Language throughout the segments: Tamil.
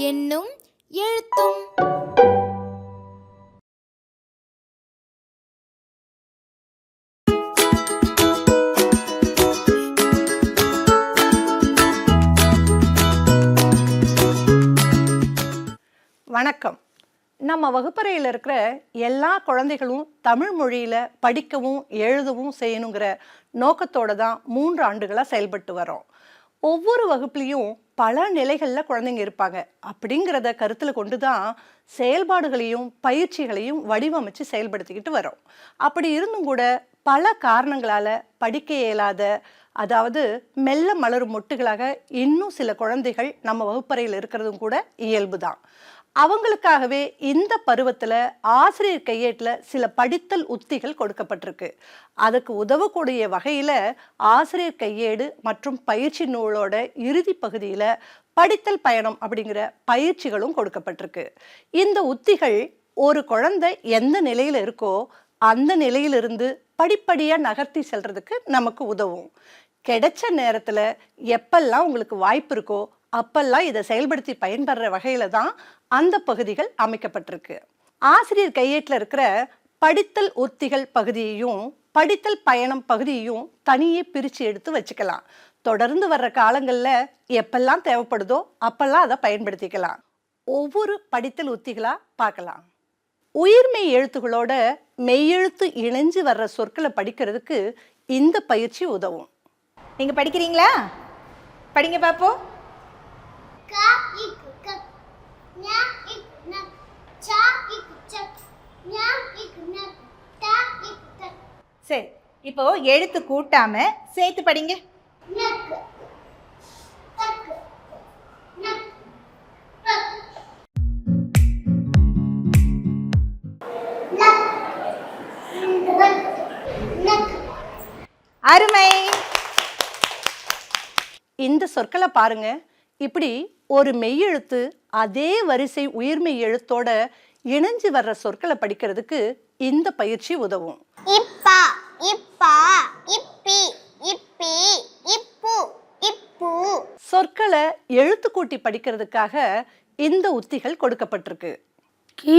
என்னும் எழுத்தும் வணக்கம். நம்ம வகுப்பறையில் இருக்கிற எல்லா குழந்தைகளும் தமிழ் மொழியில் படிக்கவும் எழுதவும் செய்யணுங்கிற நோக்கத்தோட தான் மூன்று ஆண்டுகளாக செயல்பட்டு வரோம் ஒவ்வொரு வகுப்புலேயும் பல நிலைகளில் குழந்தைங்க இருப்பாங்க. அப்படிங்கிறத கருத்தில் கொண்டு தான் செயல்பாடுகளையும் பயிற்சிகளையும் வடிவமைச்சு செயல்படுத்திக்கிட்டு வரோம் அப்படி இருந்தும் கூட பல காரணங்களால் படிக்க இயலாத அதாவது மெல்ல மலரும் மொட்டுகளாக இன்னும் சில குழந்தைகள் நம்ம வகுப்பறையில் இருக்கிறதும் கூட இயல்பு தான் அவங்களுக்காகவே இந்த பருவத்தில் ஆசிரியர் கையேட்டில் சில படித்தல் உத்திகள் கொடுக்கப்பட்டிருக்கு. அதுக்கு உதவக்கூடிய வகையில் ஆசிரியர் கையேடு மற்றும் பயிற்சி நூலோட இறுதி பகுதியில் படித்தல் பயணம் அப்படிங்கிற பயிற்சிகளும் கொடுக்கப்பட்டிருக்கு. இந்த உத்திகள் ஒரு குழந்தை எந்த நிலையில் இருக்கோ அந்த நிலையிலிருந்து படிப்படியாக நகர்த்தி செல்றதுக்கு நமக்கு உதவும். கிடைச்ச நேரத்தில் எப்பெல்லாம் உங்களுக்கு வாய்ப்பு இருக்கோ அப்பெல்லாம் இதை செயல்படுத்தி பயன்படுற வகையில் தான் அந்த பகுதிகள் அமைக்கப்பட்டிருக்கு. ஆசிரியர் கையேட்டில் இருக்கிற படித்தல் உத்திகள் பகுதியையும் படித்தல் பயணம் பகுதியையும் தனியே பிரித்து எடுத்து வச்சுக்கலாம். தொடர்ந்து வர்ற காலங்களில் எப்பெல்லாம் தேவைப்படுதோ அப்பெல்லாம் அதை பயன்படுத்திக்கலாம். ஒவ்வொரு படித்தல் உத்திகளாக பார்க்கலாம். உயிர்மெய் எழுத்துகளோட மெய்யெழுத்து இணைஞ்சு வர்ற சொற்களை படிக்கிறதுக்கு இந்த பயிற்சி உதவும். நீங்க படிக்கிறீங்களா? படிங்க பாப்போம். சரி இப்போ எழுத்து கூட்டாம சேர்த்து படிங்க. அருமை. இந்த சொற்களை பாருங்க. இப்படி ஒரு மெய்யெழுத்து அதே வரிசை உயிர்மெய் எழுத்தோட இணைஞ்சு வர்ற சொற்களை படிக்கிறதுக்கு இந்த பயிற்சி உதவும். இப்பா இப்பா இப்பி இப்பி இப்பு இப்பு. சொற்களை எழுத்து கூட்டி படிக்கிறதுக்காக இந்த உத்திகள் கொடுக்கப்பட்டிருக்கு. கி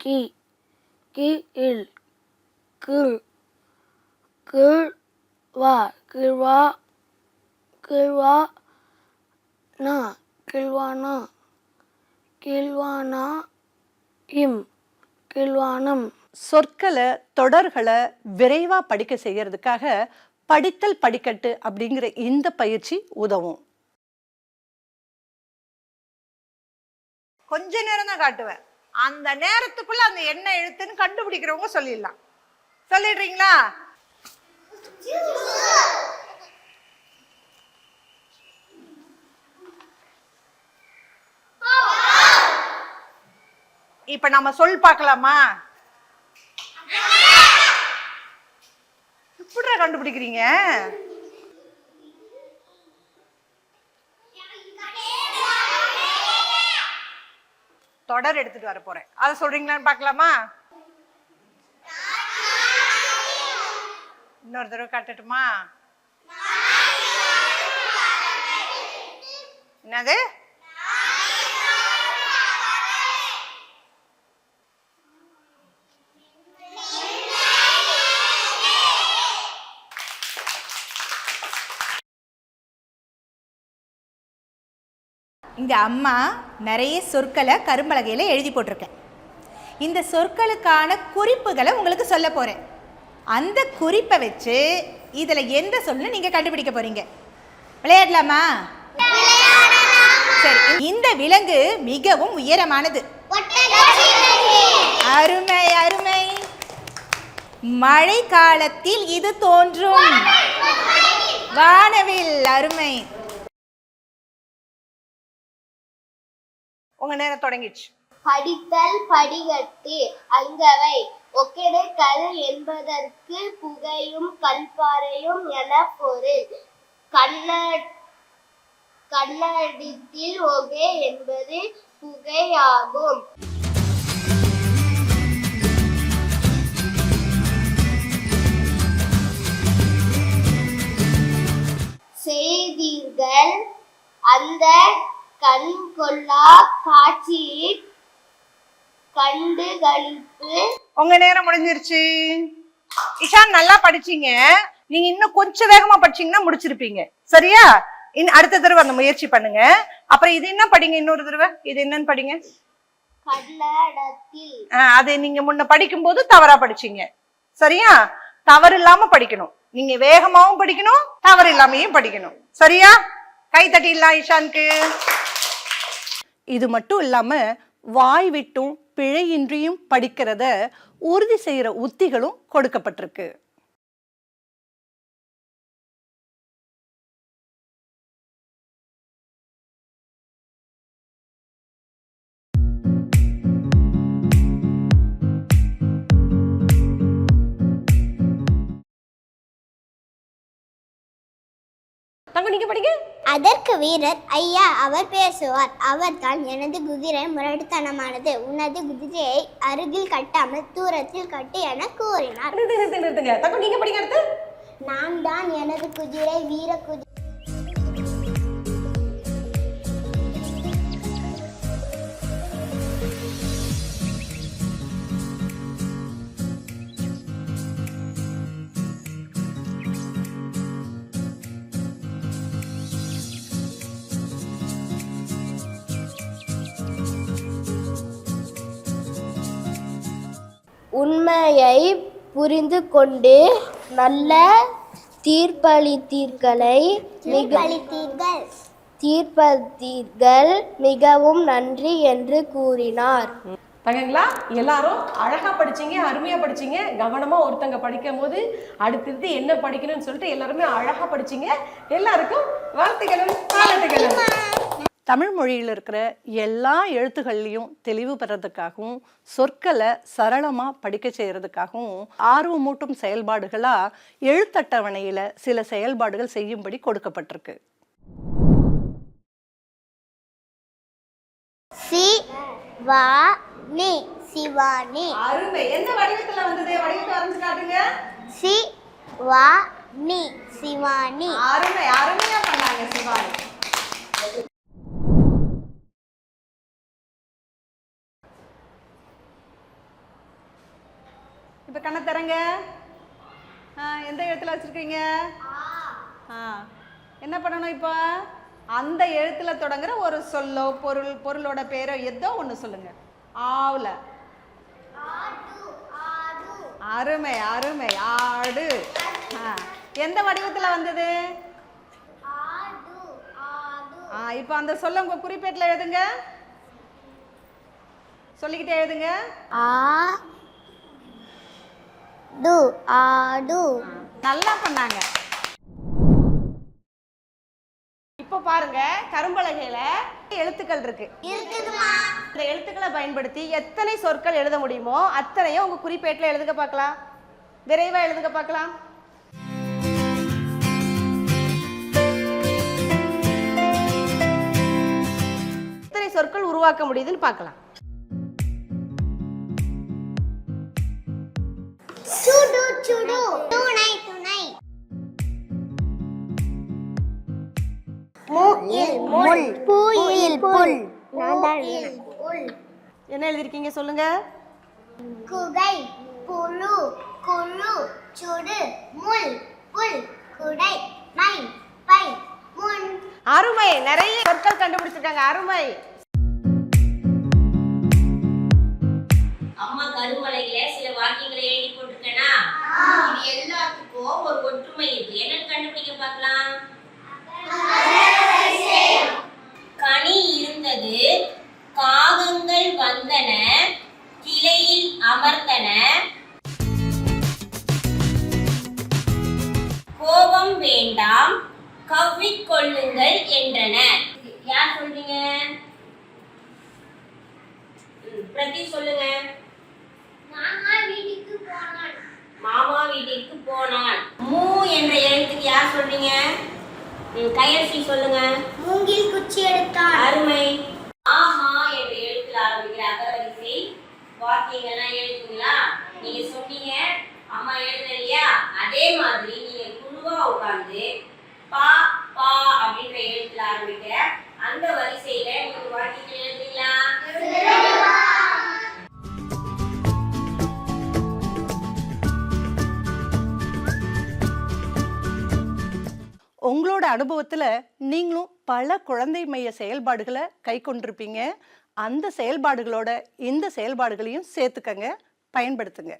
கி கி இல் கீழ் கீழ் வா கீழ்வா கீழ்வா நா கீழ்வானா கீழ்வானா இம் கீழ்வானம் சொற்களை தொடர்களை விரைவாக படிக்க செய்கிறதுக்காக படித்தல் படிக்கட்டு அப்படிங்கிற இந்த பயிற்சி உதவும். கொஞ்ச நேரம் தான் காட்டுவேன். அந்த நேரத்துக்குள்ள அந்த என்ன எழுத்துன்னு கண்டுபிடிக்கிறவங்க சொல்லிடலாம். சொல்லிடுறீங்களா? இப்ப நம்ம சொல் பார்க்கலாமா? எப்படிடா கண்டுபிடிக்கிறீங்க? தொடர் எடுத்துட்டு வர போறேன். அதை சொல்றீங்களான்னு பார்க்கலாமா? இன்னொரு தடவை காட்டட்டுமா? என்னது? இங்கே அம்மா நிறைய சொற்களை கரும்பலகையில் எழுதி போட்டிருக்கேன். இந்த சொற்களுக்கான குறிப்புகளை உங்களுக்கு சொல்ல போகிறேன் அந்த குறிப்பை வச்சு இதில் எந்த சொல்லு நீங்கள் கண்டுபிடிக்க போகிறீங்க விளையாடலாமா? சரி இந்த விலங்கு மிகவும் உயரமானது. அருமை அருமை. மழை காலத்தில் இது தோன்றும். வானவில் அருமை. உங்க நேரம் தொடங்கிடுச்சு. படித்தல் படிகட்டு அங்கவை. ஒகேனக்கல் என்பதற்கு புகையும் கல்பாறையும் என பொருள். கண்ண கண்ணடித்தில் ஒகே என்பது புகையாகும். செய்தீர்கள். அந்த கண் கொள்ளா காட்சியை கண்டு களிப்பு. உங்க நேரம் முடிஞ்சிருச்சு. இஷான் நல்லா படிச்சீங்க. நீங்க இன்னும் கொஞ்சம் வேகமா படிச்சீங்கன்னா முடிச்சிருப்பீங்க. சரியா? இன் அடுத்த தடவை அந்த முயற்சி பண்ணுங்க. அப்புறம் இது என்ன படிங்க? இன்னொரு தடவை. இது என்னன்னு படிங்க. அது நீங்க முன்ன படிக்கும்போது தவறா படிச்சீங்க. சரியா? தவறு இல்லாம படிக்கணும். நீங்க வேகமாவும் படிக்கணும் தவறு இல்லாமையும் படிக்கணும். சரியா? கை தட்டிடலாம் இஷானுக்கு. இது மட்டும் இல்லாமல் வாய் விட்டும் பிழையின்றியும் படிக்கிறத உறுதி செய்கிற உத்திகளும் கொடுக்கப்பட்டிருக்கு. தங்க நீங்க படிங்க. அதற்கு வீரர் ஐயா அவர் பேசுவார். அவர்தான் எனது குதிரை முரட்டுத்தனமானது. உனது குதிரையை அருகில் கட்டாமல் தூரத்தில் கட்டு என கூறினார். நிறுத்துங்க நிறுத்துங்க நிறுத்துங்க. தங்க நீங்க படிங்க அடுத்து. நான் தான் எனது குதிரை வீர குதிரை உண்மையை புரிந்து கொண்டு நல்ல தீர்ப்பளித்தீர்களை தீர்ப்பதீர்கள் மிகவும் நன்றி என்று கூறினார். தங்கங்களா எல்லாரும் அழகா படிச்சீங்க அருமையா படிச்சீங்க. கவனமா ஒருத்தங்க படிக்கும் போது அடுத்தடுத்து என்ன படிக்கணும்னு சொல்லிட்டு எல்லாருமே அழகா படிச்சீங்க. எல்லாருக்கும் வாழ்த்துக்களும் பாராட்டுகளும் தமிழ் மொழியில் இருக்கிற எல்லா எழுத்துக்கள்லையும் தெளிவு பெறதுக்காகவும் சொற்களை சரளமாக படிக்க செய்கிறதுக்காகவும் ஆர்வமூட்டும் செயல்பாடுகளாக எழுத்தட்டவணையில் சில செயல்பாடுகள் செய்யும்படி கொடுக்கப்பட்டிருக்கு. சி வா நி சிவானி. அருமை. எந்த வடிவத்துல வந்தது? வடிவத்தை வரைஞ்சு காட்டுங்க. சி வா நி சிவானி. அருமை அருமையா பண்ணாங்க சிவானி இப்ப கண்ணை திறங்க ஆ, எந்த எழுத்துல வச்சிருக்கீங்க ஆ. என்ன பண்ணணும் இப்போ? அந்த எழுத்துல தொடங்குற ஒரு சொல்லோ பொருள் பொருளோட பேரோ ஏதோ ஒண்ணு சொல்லுங்க. ஆவுல. அருமை அருமை. ஆடு. எந்த வடிவத்துல வந்தது? ஆ இப்போ அந்த சொல்ல உங்க குறிப்பேட்டில் எழுதுங்க. சொல்லிக்கிட்டே எழுதுங்க. ஆ. டு ஆடு. நல்லா பண்ணாங்க. இப்போ பாருங்க கரும்பலகையில எழுத்துக்கள் இருக்கு. இந்த எழுத்துக்களை பயன்படுத்தி எத்தனை சொற்கள் எழுத முடியுமோ அத்தனையும் உங்க குறிப்பேட்டில் எழுதுங்க பார்க்கலாம். விரைவா எழுதுங்க பார்க்கலாம். எத்தனை சொற்கள் உருவாக்க முடியுதுன்னு பார்க்கலாம். சுடு சுடு புல். என்ன எழுதிருக்கீங்க சொல்லுங்க? குகை புழு குழு சுடு முள் புல் குடை மை பை முன். அருமை. நிறைய சொற்கள் கண்டுபிடிச்சிருக்காங்க. அருமை. அம்மா கருமலையில சில வாக்கியங்களை எழுதி போட்டிருக்கேனா? இது எல்லாத்துக்கும் ஒரு ஒற்றுமை இருக்கு. என்னன்னு கண்டுபிடிக்க பார்க்கலாம். காகங்கள் வந்தன கிளையில் அமர்ந்தன. கோபம் வேண்டாம் கவ்விக்கொள்ளுங்கள் என்றன. யார் சொல்றீங்க? பிரதி சொல்லுங்க. மாமா வீட்டுக்கு போனான் மாமா வீட்டிற்கு போனான் மூ என்ற எழுத்துக்கு யார் சொல்றீங்க? கயர்சி சொல்லுங்க. மூங்கில் குச்சி எடுத்தான் அருமை. உங்களோட அனுபவத்தில் நீங்களும் பல குழந்தை மைய செயல்பாடுகளை கை கொண்டிருப்பீங்க. அந்த செயல்பாடுகளோட இந்த செயல்பாடுகளையும் சேர்த்துக்கங்க. பயன்படுத்துங்க.